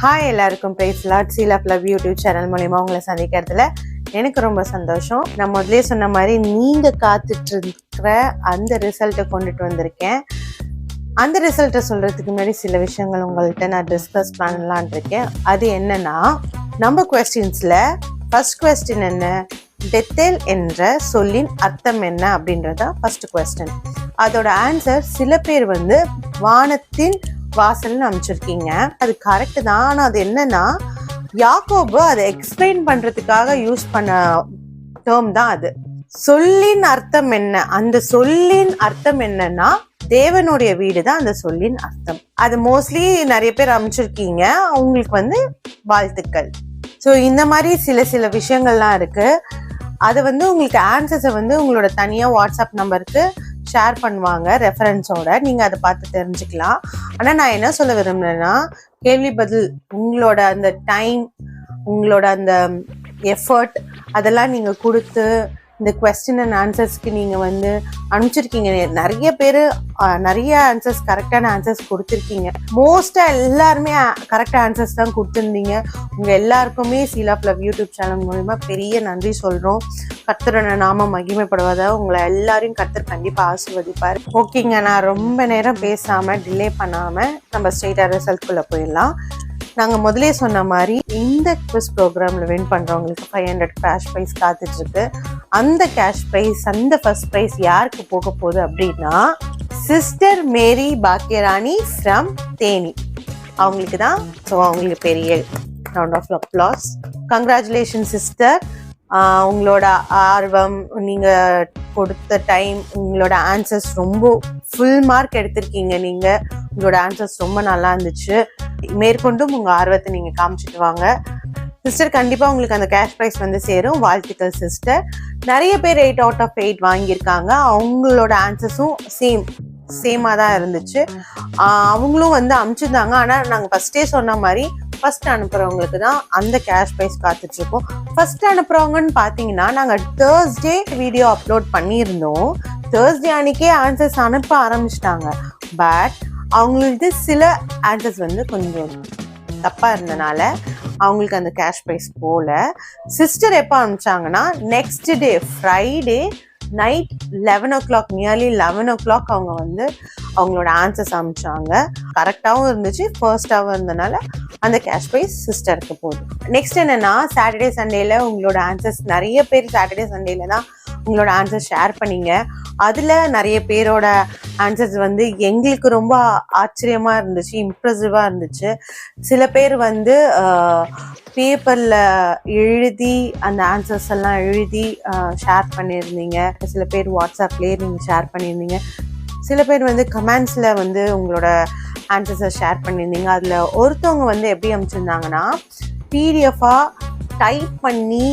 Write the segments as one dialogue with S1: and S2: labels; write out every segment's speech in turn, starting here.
S1: Hi எல்லாருக்கும் praise Lord seal of love YouTube channel மூலிமா உங்களை சந்திக்கிறதுல எனக்கு ரொம்ப சந்தோஷம். நான் முதலே சொன்ன மாதிரி நீங்கள் காத்துட்டு இருக்கிற அந்த ரிசல்ட்டை கொண்டுட்டு வந்திருக்கேன். அந்த ரிசல்ட்டை சொல்கிறதுக்கு முன்னாடி சில விஷயங்கள் உங்கள்கிட்ட நான் டிஸ்கஸ் பண்ணலான் இருக்கேன். அது என்னன்னா நம்ம கொஸ்டின்ஸில் ஃபர்ஸ்ட் கொஸ்டின் என்ன? பெத்தேல் என்ற சொல்லின் அர்த்தம் என்ன அப்படின்றத ஃபர்ஸ்ட் கொஸ்டின் அதோட ஆன்சர் சில பேர் வந்து வானத்தின் வாசல்னு அமைச்சிருக்கீங்க அது கரெக்ட் தான். ஆனால் அது என்னன்னா யாக்கோபு அதை எக்ஸ்பிளைன் பண்றதுக்காக யூஸ் பண்ண டேர்ம் தான் அது. சொல்லின் அர்த்தம் என்ன? அந்த சொல்லின் அர்த்தம் என்னன்னா தேவனுடைய வீடு தான் அந்த சொல்லின் அர்த்தம். அது மோஸ்ட்லி நிறைய பேர் அமைச்சிருக்கீங்க உங்களுக்கு வந்து வாழ்த்துக்கள். ஸோ இந்த மாதிரி சில சில விஷயங்கள்லாம் இருக்கு. அது வந்து உங்களுக்கு ஆன்சர்ஸை வந்து உங்களோட தனியாக வாட்ஸ்அப் நம்பருக்கு ஷேர் பண்ணுவாங்க ரெஃபரன்ஸோட நீங்கள் அதை பார்த்து தெரிஞ்சுக்கலாம். ஆனால் நான் என்ன சொல்ல விரும்புகிறேன்னா கேள்வி பதில் உங்களோட அந்த டைம் உங்களோட அந்த எஃபர்ட் அதெல்லாம் நீங்கள் கொடுத்து இந்த கொஸ்டின் அண்ட் ஆன்சர்ஸ்க்கு நீங்கள் வந்து அனுப்பிச்சிருக்கீங்க. நிறைய பேர் நிறைய ஆன்சர்ஸ் கரெக்டான ஆன்சர்ஸ் கொடுத்துருக்கீங்க. மோஸ்ட்டாக எல்லாருமே கரெக்டாக ஆன்சர்ஸ் தான் கொடுத்துருந்தீங்க. உங்கள் எல்லாருக்குமே seal of love YouTube channel மூலிமா பெரிய நன்றி சொல்கிறோம் கத்தரோட நாம மகிமைப்படுவதா உங்களை எல்லாரையும் கத்தர் கண்டிப்பாக ஆசிர்வதிப்பார். ஓகேங்க நான் ரொம்ப நேரம் பேசாமல் டிலே பண்ணாமல் நம்ம ஸ்ட்ரெயிட்டாக ரிசல்ட்குள்ளே போயிடலாம். நாங்கள் முதலே சொன்ன மாதிரி இந்த குவிஸ் ப்ரோக்ராமில் வின் பண்ணுறவங்களுக்கு ஃபைவ் ஹண்ட்ரட் கேஷ் ப்ரைஸ் காத்துட்ருக்கு. அந்த கேஷ் ப்ரைஸ் அந்த ஃபர்ஸ்ட் ப்ரைஸ் யாருக்கு போக போகுது அப்படின்னா sister Mary Bakkiyarani from Theni. அவங்களுக்கு தான் ஸோ அவங்களுக்கு பெரிய round of applause congratulation sister உங்களோட ஆர்வம் நீங்கள் கொடுத்த டைம் உங்களோட ஆன்சர்ஸ் ரொம்ப ஃபுல் மார்க் எடுத்திருக்கீங்க நீங்கள் உங்களோட ஆன்சர்ஸ் ரொம்ப நல்லா இருந்துச்சு. மேற்கொண்டும் உங்கள் ஆர்வத்தை நீங்கள் காமிச்சிட்டு வாங்க. சிஸ்டர் கண்டிப்பாக உங்களுக்கு அந்த கேஷ் ப்ரைஸ் வந்து சேரும். வாழ்த்துக்கள் சிஸ்டர் நிறைய பேர் எயிட் அவுட் ஆஃப் எயிட் வாங்கியிருக்காங்க. அவங்களோட ஆன்சர்ஸும் சேம் சேமாக தான் இருந்துச்சு. அவங்களும் வந்து அமுச்சிருந்தாங்க. ஆனால் நாங்கள் ஃபஸ்ட்டே சொன்ன மாதிரி ஃபர்ஸ்ட் அனுப்புகிறவங்களுக்கு தான் அந்த கேஷ் ப்ரைஸ் காத்துட்ருக்கோம். ஃபர்ஸ்ட் பார்த்தீங்கன்னா நாங்கள் தேர்ஸ்டே வீடியோ அப்லோட் பண்ணியிருந்தோம். தேர்ஸ்டே அன்னைக்கே ஆன்சர்ஸ் அனுப்ப ஆரம்பிச்சிட்டாங்க. பட் அவங்களுக்கு சில ஆன்சர்ஸ் வந்து கொஞ்சம் தப்பாக இருந்தனால அவங்களுக்கு அந்த கேஷ் ப்ரைஸ் போகல சிஸ்டர் எப்போ அனுப்பிச்சாங்கன்னா next day Friday night eleven o'clock nearly eleven o'clock அவங்க வந்து அவங்களோட ஆன்சர்ஸ் அமிச்சாங்க. கரெக்டாகவும் இருந்துச்சு. ஃபர்ஸ்டாகவும் இருந்தனால அந்த கேஷ் ப்ரைஸ் சிஸ்டருக்கு போகுது நெக்ஸ்ட் என்னன்னா சாட்டர்டே சண்டேல உங்களோட ஆன்சர்ஸ் நிறைய பேர் சாட்டர்டே சண்டேல தான் உங்களோட ஆன்சர்ஸ் ஷேர் பண்ணீங்க. அதில் நிறைய பேரோட ஆன்சர்ஸ் வந்து எங்களுக்கு ரொம்ப ஆச்சரியமாக இருந்துச்சு இம்ப்ரெசிவாக இருந்துச்சு. சில பேர் வந்து பேப்பரில் எழுதி அந்த ஆன்சர்ஸ் எல்லாம் எழுதி ஷேர் பண்ணியிருந்தீங்க. சில பேர் வாட்ஸ்அப்லேயே நீங்கள் ஷேர் பண்ணியிருந்தீங்க. சில பேர் வந்து கமெண்ட்ஸில் வந்து உங்களோட ஆன்சர்ஸை ஷேர் பண்ணியிருந்தீங்க. அதில் ஒருத்தவங்க வந்து எப்படி அமைச்சிருந்தாங்கன்னா பிடிஎஃபாக டைப் பண்ணி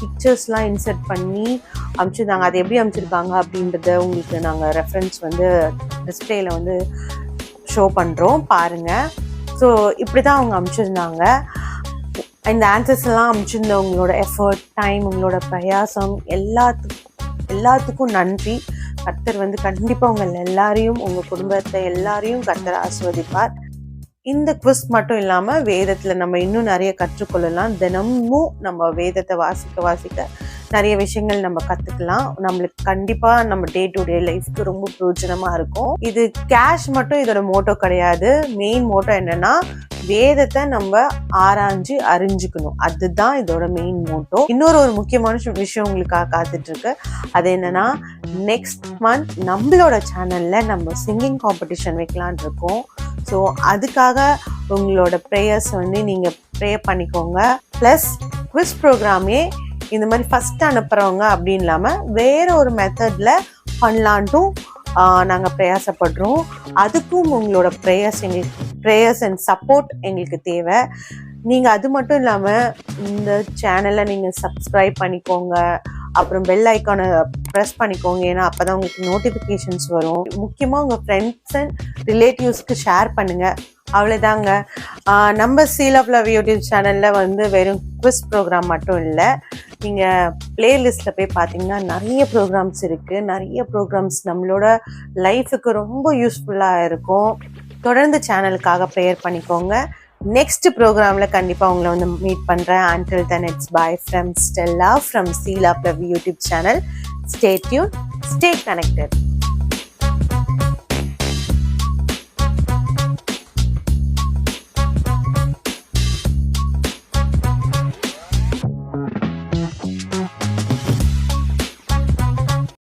S1: பிக்சர்ஸ்லாம் இன்சர்ட் பண்ணி அனுப்பிச்சிருந்தாங்க அது எப்படி அனுப்பிச்சிருக்காங்க அப்படின்றத உங்களுக்கு நாங்கள் ரெஃபரன்ஸ் வந்து டிஸ்பிளேயில் வந்து ஷோ பண்ணுறோம் பாருங்கள் ஸோ இப்படி தான் அவங்க அனுப்பிச்சிருந்தாங்க இந்த ஆன்சர்ஸ் எல்லாம் அனுப்பிச்சிருந்த உங்களோட எஃபர்ட் டைம் உங்களோட பிரயாசம் எல்லாத்துக்கும் எல்லாத்துக்கும் நன்றி. கர்த்தர் வந்து கண்டிப்பாக உங்கள் எல்லாரையும் உங்கள் குடும்பத்தை எல்லாரையும் கர்த்தர் ஆஸ்வதிப்பார் இந்த குவிஸ் மட்டும் இல்லாமல் வேதத்தில் நம்ம இன்னும் நிறைய கற்றுக்கொள்ளலாம். தினமும் நம்ம வேதத்தை வாசிக்க வாசிக்க நிறைய விஷயங்கள் நம்ம கற்றுக்கலாம் நம்மளுக்கு கண்டிப்பாக நம்ம டே டு டே லைஃப்க்கு ரொம்ப பிரயோஜனமாக இருக்கும். இது கேஷ் மட்டும் இதோட மோட்டோ கிடையாது. மெயின் மோட்டோ என்னென்னா வேதத்தை நம்ம ஆராய்ஞ்சு அறிஞ்சுக்கணும். அதுதான் இதோட மெயின் மோட்டோ இன்னொரு ஒரு முக்கியமான விஷயம் உங்களுக்காக காத்துட்டு இருக்கு அது என்னன்னா நெக்ஸ்ட் மந்த் நம்மளோட சேனல்ல நம்ம சிங்கிங் காம்படிஷன் வைக்கலான் இருக்கோம். ஸோ அதுக்காக உங்களோட ப்ரேயர்ஸ் வந்து நீங்கள் ப்ரே பண்ணிக்கோங்க. ப்ளஸ் குவிஸ் ப்ரோக்ராமே இந்த மாதிரி ஃபஸ்ட் அனுப்புகிறவங்க அப்படின்னு இல்லாமல் வேற ஒரு மெத்தடில் பண்ணலான்ட்டும் நாங்கள் பிரயாசப்படுறோம் அதுக்கும் உங்களோட ப்ரேயர்ஸ் எங்களுக்கு ப்ரேயர்ஸ் அண்ட் சப்போர்ட் எங்களுக்கு தேவை. நீங்கள் அது மட்டும் இல்லாமல் இந்த சேனலை நீங்கள் சப்ஸ்கிரைப் பண்ணிக்கோங்க. அப்புறம் பெல் ஐக்கானை ப்ரெஸ் பண்ணிக்கோங்க. ஏன்னா அப்போ தான் உங்களுக்கு நோட்டிஃபிகேஷன்ஸ் வரும். முக்கியமாக உங்கள் ஃப்ரெண்ட்ஸ் அண்ட் ரிலேட்டிவ்ஸ்க்கு ஷேர் பண்ணுங்கள் அவ்வளோதாங்க நம்ம சீல் ஆஃப் லவ் யூடியூப் சேனலில் வந்து வெறும் குவிஸ் ப்ரோக்ராம் மட்டும் இல்லை நீங்கள் பிளேலிஸ்ட்டில் போய் பார்த்தீங்கன்னா நிறைய ப்ரோக்ராம்ஸ் இருக்குது நிறைய ப்ரோக்ராம்ஸ் நம்மளோட லைஃபுக்கு ரொம்ப யூஸ்ஃபுல்லாக இருக்கும். தொடர்ந்து சேனலுக்காக ப்ரேயர் பண்ணிக்கோங்க. நெக்ஸ்ட் ப்ரோக்ராமில் கண்டிப்பாக உங்களை வந்து மீட் பண்ணுறேன் until then it's bye from Stella from seal of love YouTube channel stay tuned stay connected